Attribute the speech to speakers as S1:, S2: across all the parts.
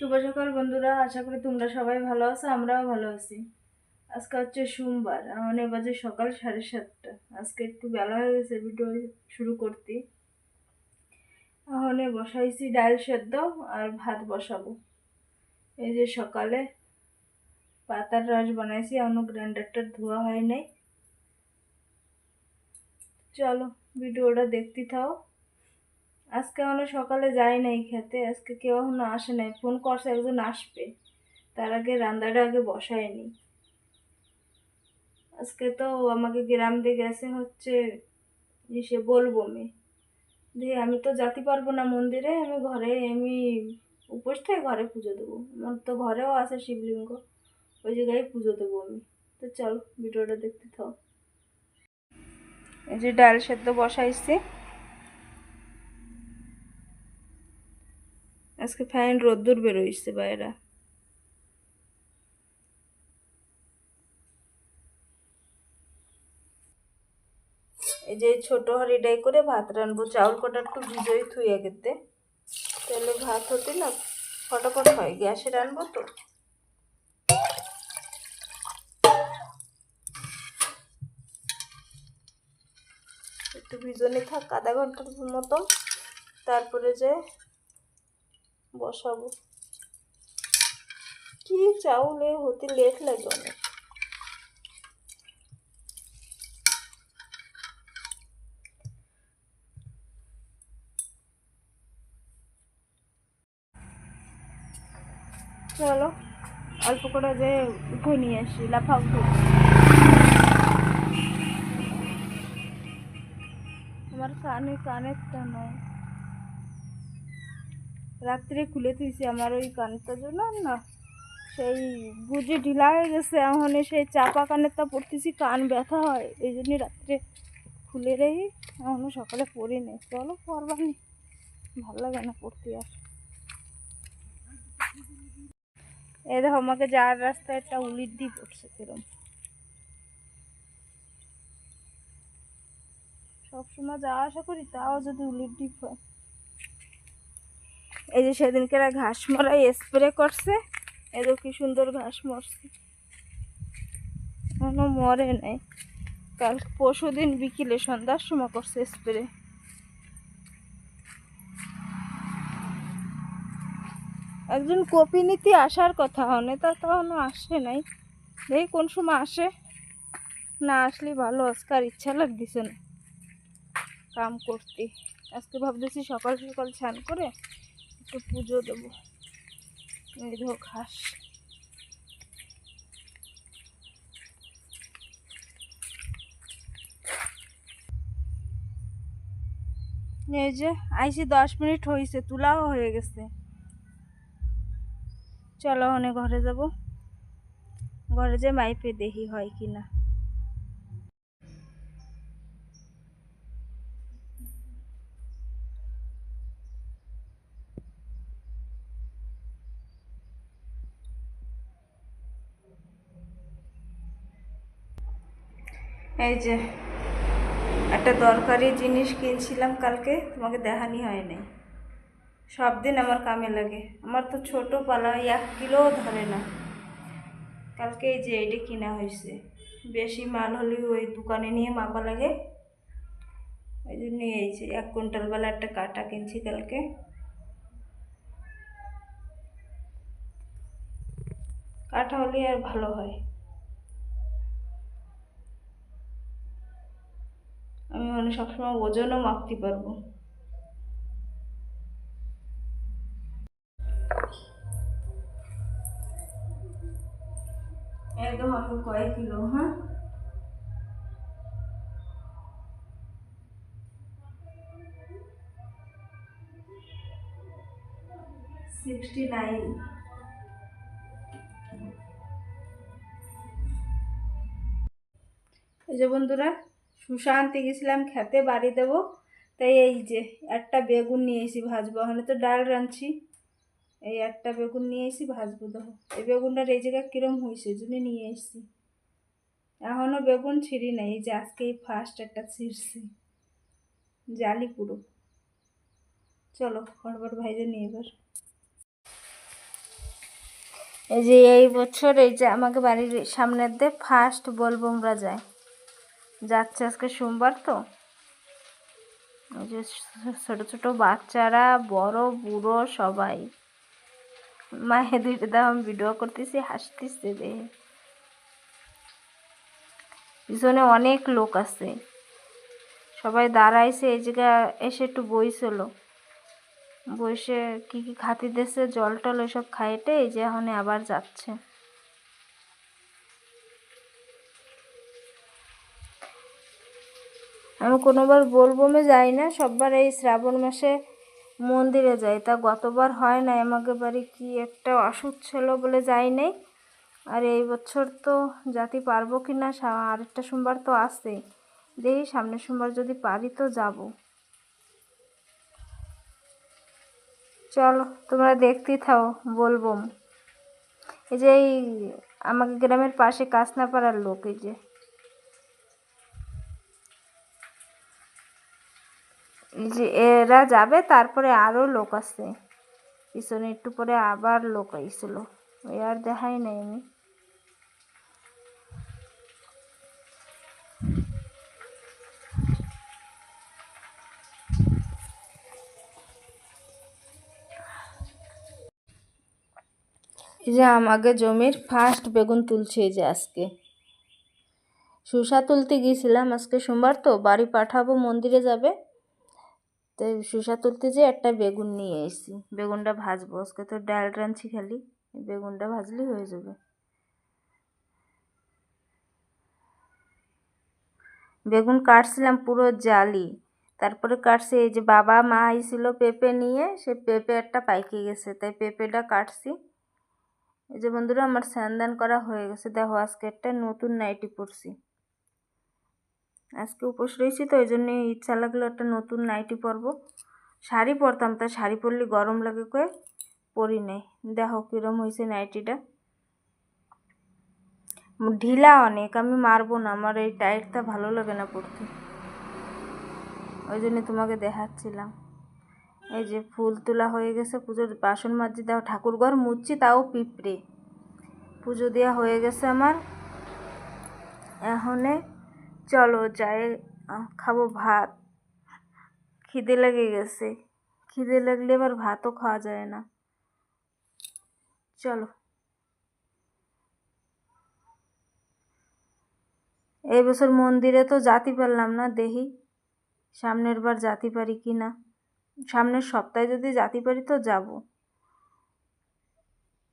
S1: শুভ সকাল বন্ধুরা, আশা করি তোমরা সবাই ভালো আছো, আমরাও ভালো আছি। আজকে হচ্ছে সোমবার এ বাজে সকাল সাড়ে সাতটা। আজকে একটু বেলা হয়ে গেছে ভিডিও শুরু করতে। এখন বসাইছি ডাল সেদ্ধ আর ভাত বসাবো। এই যে সকালে পাতার রস বানাইছি, এখনও গ্রাইন্ডারটা ধোয়া হয় নাই। চলো ভিডিওটা দেখতে থাও। আজকে আমরা সকালে যাই নাই খেতে, আজকে কেউ এখনও আসে নাই। ফোন করছে একজন আসবে। তার আগে রান্নাটা আগে বসায়নি আজকে তো আমাকে গ্রাম দিয়ে গেছে হচ্ছে সে বলব আমি দিয়ে আমি তো যেতে পারব না মন্দিরে, আমি ঘরে, আমি উপোস থেকে ঘরে পুজো দেবো। আমার তো ঘরেও আছে শিবলিঙ্গ, ওই জায়গায় পুজো দেবো আমি। তো চল, ভিডিওটা দেখতে থাও। এই যে ডাল সেদ্ধ বসাইছি। আজকে ফাইন রোদ্দুর বেরোইছে বাইরা। এই যে ছোট হাঁড়িটাই করে ভাত রানবো চাউল কটা একটু ভিজোই থুয়ে গেতে। তাহলে ভাত হতে না ফটাফট হয়। গ্যাসে রানবো তো। একটু ভিজনে থাক, আধা ঘণ্টার মতো। তারপরে যে বসাবো। কি চাউলে হতে লেট লাগে অনেক। চলো, অল্প করে যে উঠে নিয়ে আসি লাফা উঠে আমার কানে কানেরটা নয়। রাত্রে খুলে তুইছি আমার ওই কানেরটা জন্য না, সেই গুজি ঢিলা হয়ে গেছে। এখন সেই চাপা কানেরটা পড়তেছি কান ব্যথা হয়, এই জন্যই রাত্রে খুলে রেখে এখনও সকালে পড়ি নেই চলো পরবানি ভালো লাগে না পড়তে আর। এই দেখো, আমাকে যাওয়ার রাস্তায় একটা উলির দিয়ে পড়ছে কিরম। সবসময় যাওয়া আসা করি, তাও যদি উলির ডিপ হয়। এই যে সেদিনকে ঘাস মরাই স্প্রে করছে। এদের কি সুন্দর ঘাস মরছে। কোনো মরে নাই। কাল পরশু দিন বিকেলে সন্ধ্যার সময় করছে স্প্রে একজন কপি নিতে আসার কথা নেতা তো আসে নাই। দেখি কোন সময় আসে। না আসলে ভালো আজকার ইচ্ছা লাগতেছে না। কাম করতে। আজকে ভাবতেছি সকাল সকাল স্নান করে একটু পুজো দেবো। দেখো ঘাস। এই যে আইসি দশ মিনিট হয়েছে তুলাও হয়ে গেছে। চলো অনেক ঘরে যাব। ঘরে যে মাইপে দেখি হয় কি না এই যে, একটা দরকারি জিনিস কিনছিলাম কালকে, তোমাকে দেখানি হয় নাই সব দিন আমার কামে লাগে। আমার তো ছোট পালা, এক কিলোও ধরে না। কালকে এই যে, এইটা কিনা হয়েছে। বেশি মাল হলে ওই দোকানে নিয়ে মাপা লাগে। ওই জন্য এই যে, এক কুইন্টাল বেলা একটা কাটা কিনছি কালকে। কাটা হলে আর ভালো হয় আমি মানে সবসময় ওজনও মাপতে পারব। একদম আপনি কয় কিলো হ্যাঁ? সিক্সটি নাইন এই যে বন্ধুরা শুষা গেছিলাম খেতে, বাড়ি দেবো। তাই এই যে একটা বেগুন নিয়ে এসি ভাজবো। ওখানে তো ডাল রাঁধছি। এই একটা বেগুন নিয়ে এসি ভাজবো, দেখো। এই বেগুনটার এই জায়গায় কিরম হয়েছে জন্য নিয়ে এসছি। এখনও বেগুন ছিঁড়ি নাই, এই যে আজকেই ফার্স্ট একটা ছিঁড়ছি। জালি পুরো। চলো খড়বড় ভাইজে নিয়ে এবার। এই যে এই বছর এই যে আমাকে বাড়ির সামনের দিয়ে ফার্স্ট বলবমরা যায়। যাচ্ছে আজকে সোমবার তো। ওই যে ছোটো ছোটো বাচ্চারা, বড়, বুড়ো সবাই। মায়ে দুইটা দাম ভিডিও করতেছি, হাসতেছে রে। পিছনে অনেক লোক আছে। সবাই দাঁড়াইছে, এই জায়গা এসে একটু বইছিল। বসে কি কি খাতি দিয়েছে, জল টল ওইসব খাইটে, এই যে এখন আবার যাচ্ছে। আমি কোনোবার বলবমে যাই না, সববার এই শ্রাবণ মাসে মন্দিরে যাই। তা গতবার হয় না আমাকে বাড়ি কি একটা অসুখ ছিল বলে যাই নাই। আর এই বছর তো যাতে পারব কি না আরেকটা সোমবার তো আসছে দেখি সামনের সোমবার যদি পারি তো যাব। চলো, তোমরা দেখতেই থাও, বলব। এই যে এই আমাকে গ্রামের পাশে কাসনাপাড়ার লোক, এই যে। যে এরা যাবে, তারপরে আরও লোক আছে পিছনে একটু পরে আবার লোক আইছিল। ওই আর দেখাই নাই আমি। এই যে আমাকে জমির ফার্স্ট বেগুন তুলছে এই যে আজকে। শুষা তুলতে গিয়েছিলাম আজকে সোমবার তো, বাড়ি পাঠাবো, মন্দিরে যাবে। তো শুষা তুলতে যে একটা বেগুন নিয়ে এসেছি। বেগুনটা ভাজবো। আজকে তো ডাল রাঁধছি খালি। বেগুনটা ভাজলেই হয়ে যাবে। বেগুন কাটছিলাম পুরো জালি। তারপরে কাটছি এই যে বাবা মা আইছিল পেঁপে নিয়ে, সে পেঁপে একটা পাইকে গেছে। তাই পেঁপেটা কাটছি। এই যে বন্ধুরা, আমার স্নান করা হয়ে গেছে। দেখো, আজকে একটা নতুন নাইটি পরছি। আজকে উপোস রয়েছি তো ওই জন্যে ইচ্ছা লাগল একটা নতুন নাইটি পরব। শাড়ি পরতাম, তা শাড়ি পরলে গরম লাগে কয়ে পরি নেই। দেখো কীরম হয়েছে নাইটিটা। ঢিলা অনেক, আমি মারবো না, আমার এই টাইটটা ভালো লাগে না পরতে। ওই জন্য তোমাকে দেখাচ্ছিলাম। এই যে ফুল তোলা হয়ে গেছে, পুজোর বাসন মাজি, দাও ঠাকুর ঘর মুচ্ছি তাও পিঁপড়ে। পুজো দেওয়া হয়ে গেছে আমার। এখনে চলো যাই খাব ভাত। খিদে লেগে গেছে। খিদে লাগলে এবার ভাতও খাওয়া যায় না। চলো। এই বছর মন্দিরে তো জাতি পারলাম না, দেখি সামনের বার জাতি পারি কি না। সামনের সপ্তাহে যদি জাতি পারি তো যাব।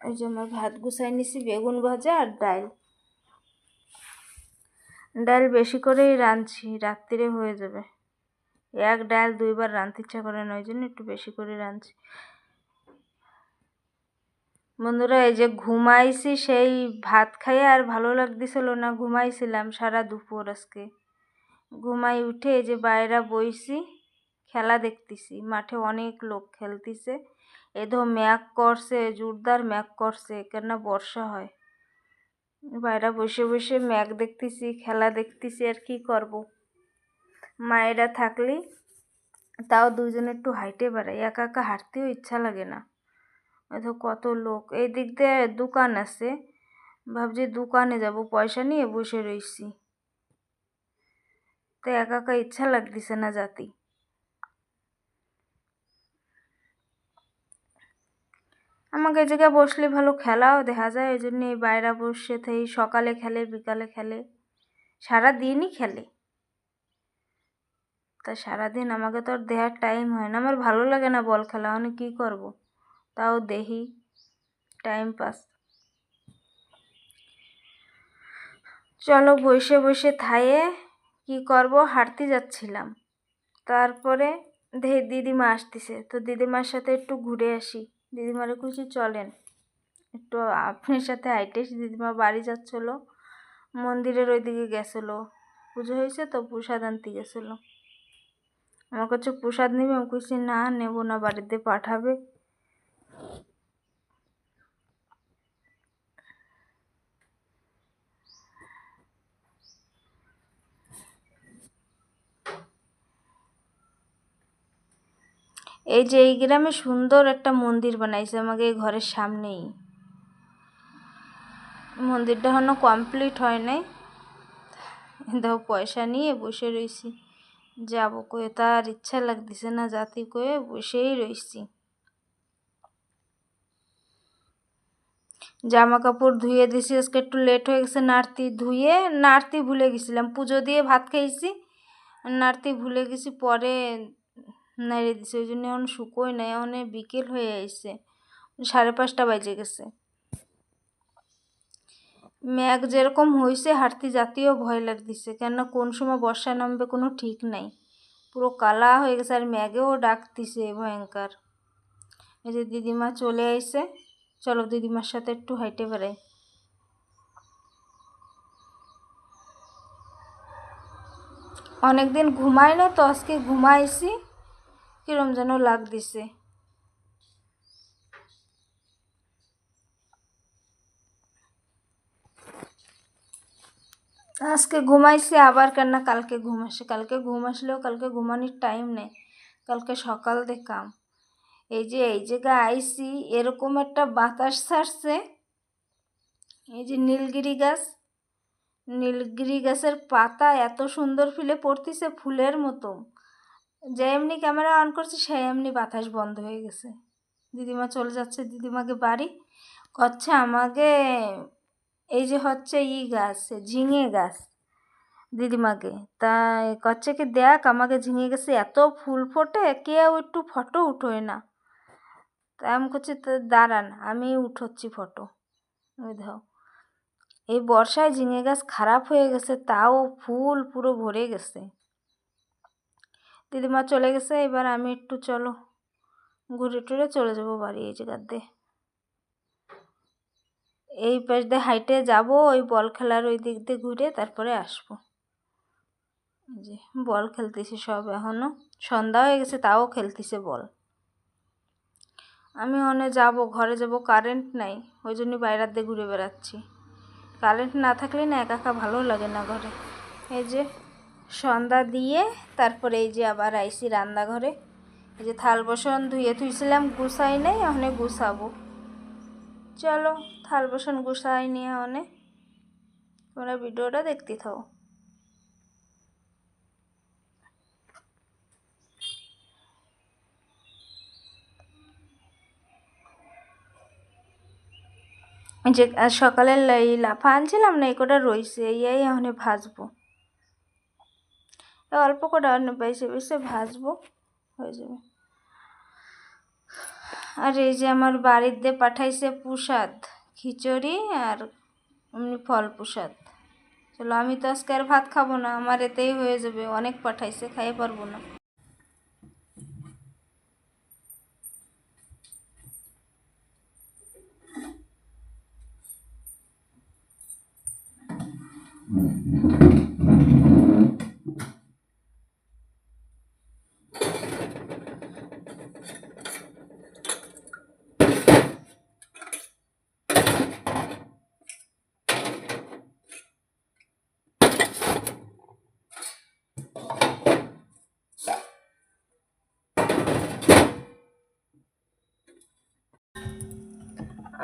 S1: ওই যে আমার ভাত গুছাই নিছি, বেগুন ভাজা আর ডাল। ডাল বেশি করেই রাঁধছি রাত্রিরে হয়ে যাবে। এক ডাল দুইবার রাঁধতে ইচ্ছা করে না, ওই জন্য একটু বেশি করে রাঁধছি। বন্ধুরা, এই যে ঘুমাইছি, সেই ভাত খাইয়ে আর ভালো লাগতেছিল না, ঘুমাইছিলাম সারা দুপুর আজকে। ঘুমাই উঠে এই যে বাইরে বইছি, খেলা দেখতেছি, মাঠে অনেক লোক খেলতেছে। এধো ম্যাক করছে, জোরদার ম্যাক করছে, কেননা বর্ষা হয়। বাইরে বসে বসে ম্যাক দেখতেছি, খেলা দেখতেছি, আর কি করব? মায়েরা থাকলে তাও দুজনে একটু হাইটে বেড়াই, একা একা হাঁটতেও ইচ্ছা লাগে না। তো কত লোক। এই দিক দিয়ে দোকান আছে। ভাবছি দোকানে যাব, পয়সা নিয়ে বসে রইছি। তো একা একা ইচ্ছা লাগতেছে না জাতি। আমাকে এই জায়গায় বসলে ভালো খেলাও দেখা যায় ওই জন্য এই বাইরে বসে থাই সকালে খেলে, বিকালে খেলে সারা দিনই খেলে। তা সারাদিন আমাকে তো আর দেওয়ার টাইম হয় না, আমার ভালো লাগে না বল খেলা, আমি কী করব? তাও দেখি টাইম পাস চলো বসে বসে থায়ে কি করব, হাঁটতে যাচ্ছিলাম। তারপরে দেখি দিদিমা আসতেছে, তো দিদিমার সাথে একটু ঘুরে আসি। দিদিমারে খুশি চলেন। একটু আপনার সাথে হাইটে দিদিমা বাড়ি যাচ্ছিল, মন্দিরের ওইদিকে গেছিল। পুজো হয়েছে তো, প্রসাদ আনতে গেছিল। আমার কাছে প্রসাদ নেবে, আমি খুশি না, নেব না, বাড়িতে পাঠাবে। এই যে এই গ্রামে সুন্দর একটা মন্দির বানাইছে আমাকে এই ঘরের সামনেই। মন্দিরটা এখনও কমপ্লিট হয় নাই। দেখো পয়সা নিয়ে বসে রইছি। যাব কয়ে তার ইচ্ছা লাগতেছে না জাতি কয়ে বসেই রইছি। জামা কাপড় ধুয়ে দিছি, আজকে একটু লেট হয়ে গেছে, নাড়তি ধুয়ে, নাড়তি ভুলে গেছিলাম। পুজো দিয়ে ভাত খেয়েছি নাড়তি ভুলে গেছি, পরে নাড়িয়ে দিছে, ওই জন্য এখন শুকোয় নাই, এখন বিকেল হয়ে আইছে। সাড়ে পাঁচটা বাজে গেছে। ম্যাগ যেরকম হয়েছে হাঁটতে জাতীয় ভয় লাগতেছে, কেননা কোন সময় বর্ষা নামবে কোনো ঠিক নাই। পুরো কালা হয়ে গেছে, আর ম্যাগেও ডাকতিছে ভয়ঙ্কর এই যে দিদিমা চলে আইছে, চলো দিদিমার সাথে একটু হাইটে বেড়াই। অনেকদিন ঘুমাই না, তো আজকে ঘুমাইছি। কিরম যেন লাগ দিছে। আজকে ঘুমাইছি, আবার কেন কালকে ঘুম আসে। কালকে ঘুম আসলেও কালকে ঘুমানোর টাইম নেই। কালকে সকাল দেখাম এই যে, এই জায়গায় আইসি এরকম একটা বাতাস ছাড়ছে। এই যে নীলগিরি গাছ, নীলগিরি গাছের পাতা এত সুন্দর ফিলে পড়তিছে ফুলের মতো। যে এমনি ক্যামেরা অন করছে, সে এমনি বাতাস বন্ধ হয়ে গেছে। দিদিমা চলে যাচ্ছে দিদিমাকে বাড়ি। করছে আমাকে, এই যে হচ্ছে ই গাছ, ঝিঙে গাছ দিদিমাকে। তাই করছে কি, দেখ, আমাকে ঝিঙে গেছে এত ফুল ফোটে, কেউ একটু ফটো উঠোয় না। তাই আমি করছি তো দাঁড়ান, আমি উঠোচ্ছি ফটো। দেখো। এই বর্ষায় ঝিঙে গাছ খারাপ হয়ে গেছে, তাও ফুল পুরো ভরে গেছে। দিদিমা চলে গেছে, এবার আমি একটু চলো ঘুরে টুরে চলে যাব বাড়ি এই জায়গাতে এই পাশ দিয়ে হাইটে যাব, ওই বল খেলার ওই দিক দিয়ে ঘুরে তারপরে আসব। যে বল খেলতেছে সব এখনও সন্ধ্যা হয়ে গেছে, তাও খেলতেছে বল। আমি ওখানে যাব, ঘরে যাব কারেন্ট নাই, ওই জন্য বাইরের দিয়ে ঘুরে বেড়াচ্ছি। কারেন্ট না থাকলে না একা একা ভালো লাগে না ঘরে। এই যে সন্ধ্যা দিয়ে তারপরে এই যে আবার আইসি রান্নাঘরে। এই যে থাল বসন ধুয়ে থুইছিলাম, গুছাই নেই ওখানে গুছাবো। চলো, থাল বসন গুছাই নিয়ে অনেক তোমরা ভিডিওটা দেখতে থাও। যে সকালে লাফা আনছিলাম না, এই কটা রইছে এই এখন ভাজবো। অল্প কটা বেশি বেশি ভাজবো, হয়ে যাবে। আর এই যে আমার বাড়িতে পাঠাইছে প্রসাদ, খিচুড়ি আর এমনি ফল প্রসাদ। চলো আমি তো আজকে আর ভাত খাব না, আমার এতেই হয়ে যাবে, অনেক পাঠাইছে, খাইয়ে পারব না।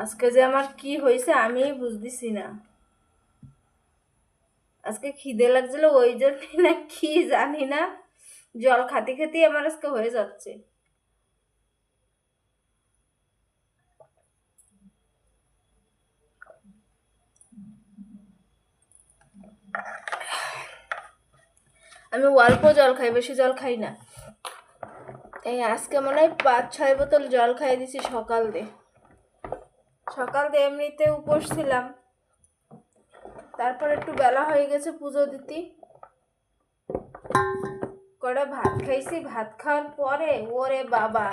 S1: আজকে যে আমার কি হয়েছে আমি বুঝতেছি না। আজকে খিদে লাগছিল, ওই জন্যই না কি জানি না, জল খাতে খেতেই আমার আজকে হয়ে যাচ্ছে। আমি অল্প জল খাই, বেশি জল খাই না। এই আজকে মনে হয় পাঁচ ছয় বোতল জল খাই দিছি সকাল দিয়ে সকাল দিয়ে এমনিতে উপোস ছিলাম। তারপর একটু বেলা হয়ে গেছে পুজো দিতে। কটা ভাত খাইছি, ভাত খাওয়ার পরে, ওরে বাবা,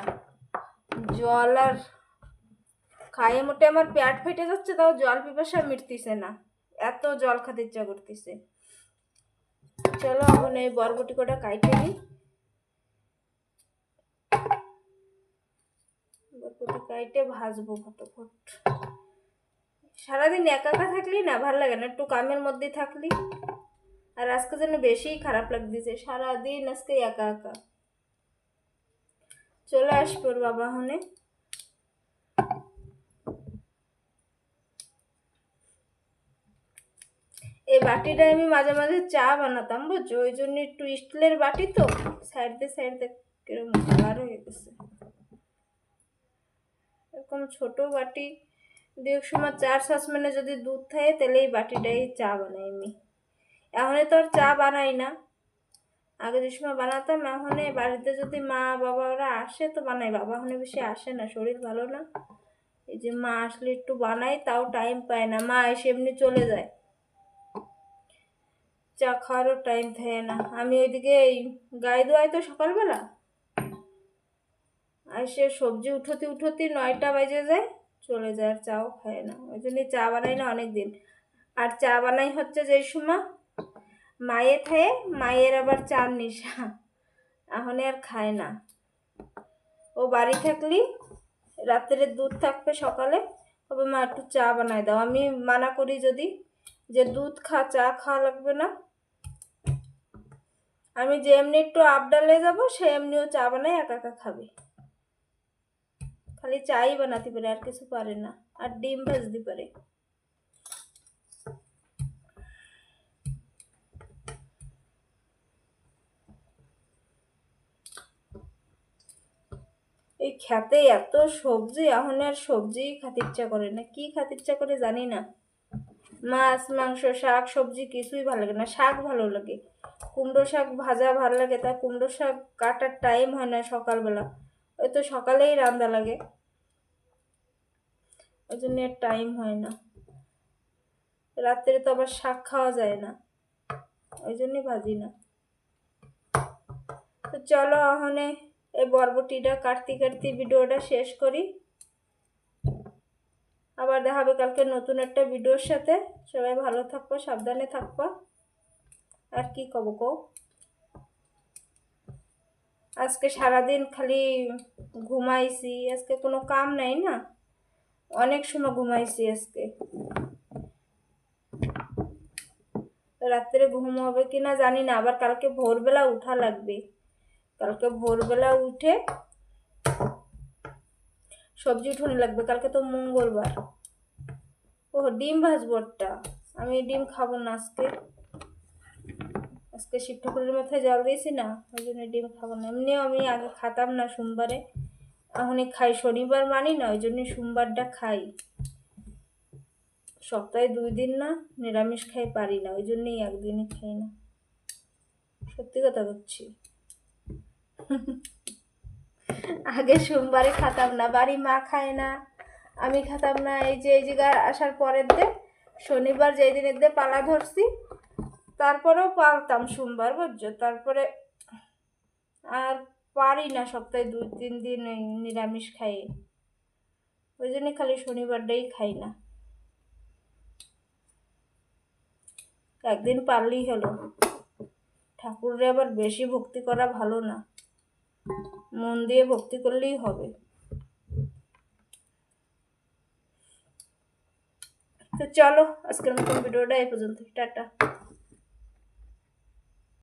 S1: জল আর খাইয়ে মোটে আমার পেট ফেটে যাচ্ছে, তাও জল পিপাসা মিটতিছে না। এত জল খাতে ইচ্ছা করতেছে। চলো এখন এই বরবটি কটা কাইটে দিই। বরবটি কাইটে ভাজবো ফটোফট। সারাদিন একা একা থাকলি না, ভালো লাগে না, একটু কামের মধ্যে থাকলি। আর আজকে যেন বেশিই খারাপ লাগতেছে, সারাদিন আজকে একা একা। চলে আসব বাবা হনে। এই বাটিটা আমি মাঝে মাঝে চা বানাতাম, বুঝছ? ওই জন্য একটু স্টিলের বাটি তো, সাইড দিয়ে সাইড দিয়ে কীরকম কালার হয়ে গেছে। এরকম ছোট বাটি দু এক সময় চার সসম্যানে যদি দুধ থাকে, তাহলে এই বাটিটাই চা বানাই আমি। এখন তো আর চা বানাই না। আগে যে সময় বানাতাম, এখন বাড়িতে যদি মা বাবা ওরা আসে, তো বানাই। বাবা এখন বেশি আসে না, শরীর ভালো না। এই যে মা আসলে একটু বানাই, তাও টাইম পায় না। মা এসে এমনি চলে যায়। চা খাওয়ারও টাইম থাকে না। আমি ওইদিকে এই গায়ে দোয়াই তো সকালবেলা। আর সে সবজি উঠোতে উঠোতে নয়টা বাজে যায়, চলে যায় আর চাও খায় না। ওই জন্যই চা বানাই না অনেক দিন আর চা বানাই হচ্ছে যে সময় মায়ে খায় মায়ের আবার চার নেশা, এখন আর খায় না। ও বাড়ি থাকলি, রাত্রে দুধ থাকবে সকালে, তবে মা একটু চা বানায় দাও। আমি মানা করি যদি যে দুধ খা, চা খাওয়া লাগবে না। আমি যে এমনি একটু আপডালে যাব সে এমনিও চা বানাই একা একা খাবে। খালি চাই বানাতে পারে আর কিছু পারে না আর ডিম ভাজতে পারে এই খেতে এত সবজি এখন আর সবজি খাতে ইচ্ছা করে না কি খাতে ইচ্ছা করে জানি না মাছ মাংস শাক সবজি কিছুই ভালো লাগে না শাক ভালো লাগে কুমড়ো শাক ভাজা ভালো লাগে তা কুমড়ো শাক কাটার টাইম হয় না সকালবেলা তো সকালেই রান্না লাগে। ওই জন্য টাইম হয় না। রাত্রে তো আবার শাক খাওয়া যায় না। ওই জন্যই ভাজি না। তো চলো আহনে এই বরবটিটা, কাটতে কাটতে ভিডিওটা শেষ করি। আবার দেখা হবে কালকে নতুন একটা ভিডিওর সাথে। সবাই ভালো থাকব, সাবধানে থাকব। আর কি কব কো আজকে সারাদিন খালি ঘুমাইছি, আজকে কোনো কাম নাই না। অনেক সময় ঘুমাইছি আজকে। রাত্রে ঘুম হবে কি না জানি না, আবার কালকে ভোরবেলা উঠা লাগবে। কালকে ভোরবেলা উঠে সবজি উঠোনে লাগবে, কালকে তো মঙ্গলবার। ও ডিম ভাজবো আমি ডিম খাব না আজকে। আজকে শিব ঠাকুরের মাথায় জল দিয়েছি না, ওই জন্য ডিম খাব না। এমনিও আমি আগে খাতাম না সোমবারে। এখনই খাই, শনিবার মানি না, ওই জন্য সোমবারটা খাই। সপ্তাহে দুই দিন না, নিরামিষ খাই পারি না, ওই জন্যই একদিনই খাই না। সত্যি কথা বলছি। আগে সোমবারে খাতাম না, বাড়ি মা খায় না, আমি খাতাম না, এই যে, এই জায়গায় আসার পরের দিন, শনিবার যেই দিনের দে পালা ধরছি তারপরেও পালতাম সোমবার, বুঝছ? তারপরে আর পারি না সপ্তাহে দুই, তিন দিন নিরামিষ খাই। ওই জন্য খালি শনিবারটাই খাই না। একদিন পারলেই হলো। ঠাকুরের আবার বেশি ভক্তি করা ভালো না। মন দিয়ে ভক্তি করলেই হবে। তো চলো, আজকের মতন ভিডিওটা এই পর্যন্ত টাটা।